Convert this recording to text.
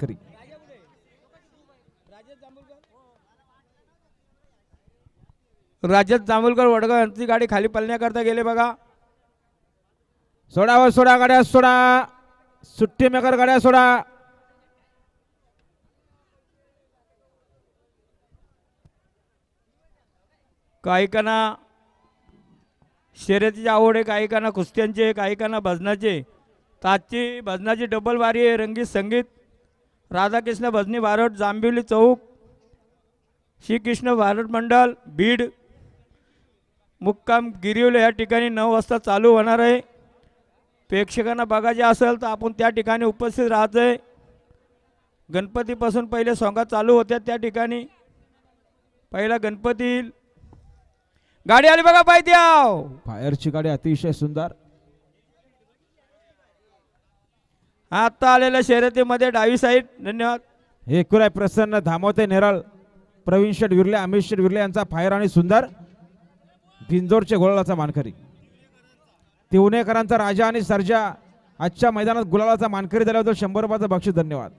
करी. राजेश जांभूलकर वडगाव यांची गाडी खाली पलण्याकरता गेले बघा. सोडा व सोडा गाड्या सोडा. सुट्टी मेकर गाड्या सोडा. काहीकांना शर्यतीची आवड आहे काहीकांना कुस्त्यांची आहे भजनाचे. भजनाची तर आजची भजनाची डबल वारी आहे रंगीत संगीत. राधाकृष्ण भजनी भारत जांभिवली चौक श्रीकृष्ण भारत मंडळ बीड मुक्काम गिरिवले या ठिकाणी नऊ वाजता चालू होणार आहे. प्रेक्षकांना बघायचे असेल तर आपण त्या ठिकाणी उपस्थित राहायचं आहे गणपतीपासून पहिले सोंगा चालू होत्या त्या ठिकाणी. पहिला गणपती गाडी आली बघा पाहिजे फायरची गाडी अतिशय सुंदर. आता आलेल्या शर्यतीमध्ये डावी साईड धन्यवाद. हे कुराय प्रसन्न धामवते नेराळ प्रवीण शेठ विरले अमित शेठ विरले यांचा फायर आणि सुंदर भिंजोरचे गोळाचा मानकरी. तिवणेकरांचा राजा आणि सर्जा आजच्या मैदानात गुलालाचा मानकरी झाल्याबद्दल शंभर रुपयाचं बक्षीस धन्यवाद.